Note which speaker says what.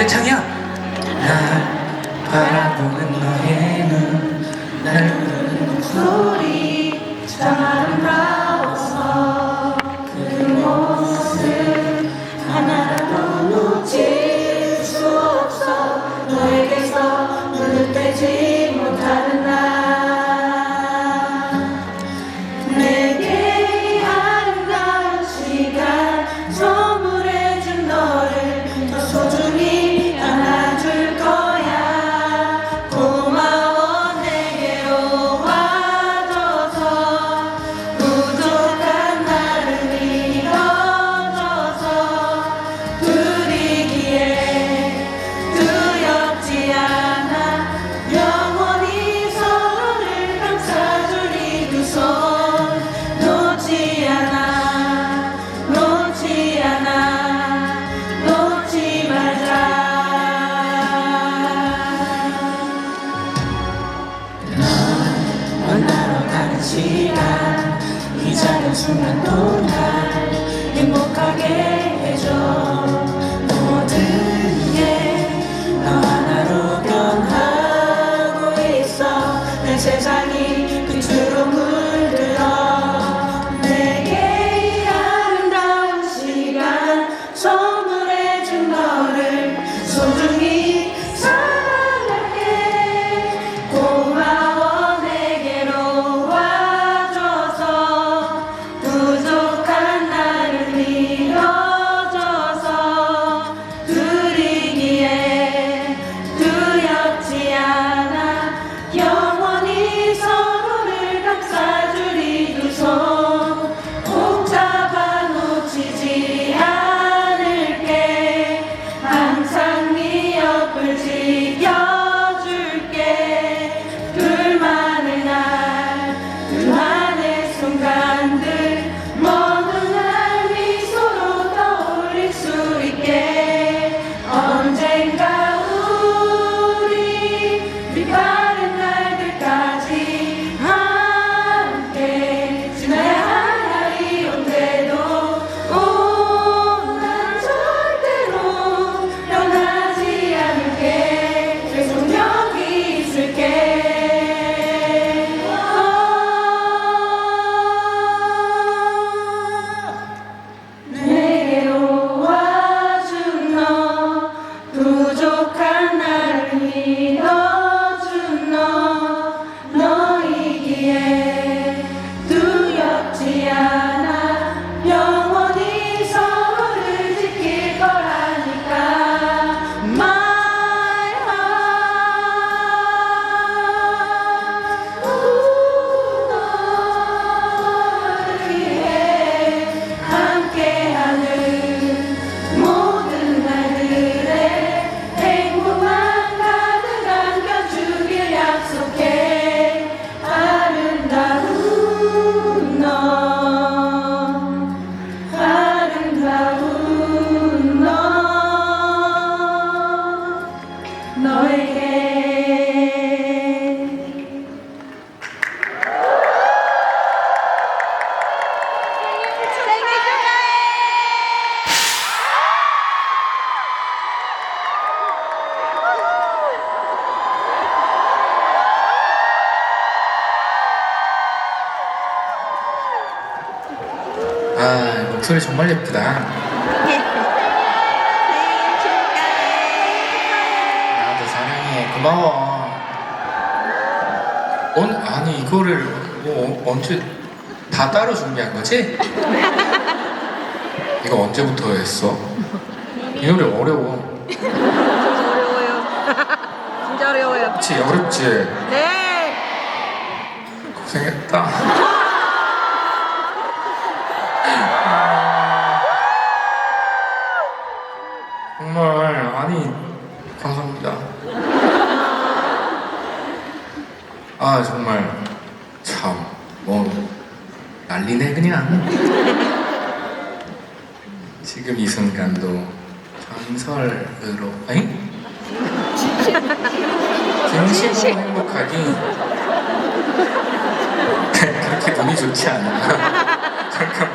Speaker 1: 백창이야. 날 바라보는 너의 눈날 부르는
Speaker 2: 소리, 사람 시간. 이 작은 순간도 날 행복하게 해줘. liberty. 아,
Speaker 1: 목소리 정말 예쁘다. 나도 사랑해. 고마워. 오늘, 아니, 이거를 뭐 어, 언제 다 따로 준비한 거지? 이거 언제부터 했어? 이 노래 어려워.
Speaker 3: 진짜 어려워요. 진짜 어려워요.
Speaker 1: 그치, 어렵지?
Speaker 3: 네.
Speaker 1: 고생했다. 정말 아니 감사합니다. 아 정말 참뭐 난리네 그냥. 지금 이 순간도 전설으로 아니 진심으로 행복하기 그렇게 눈이 좋지 않나 잠깐.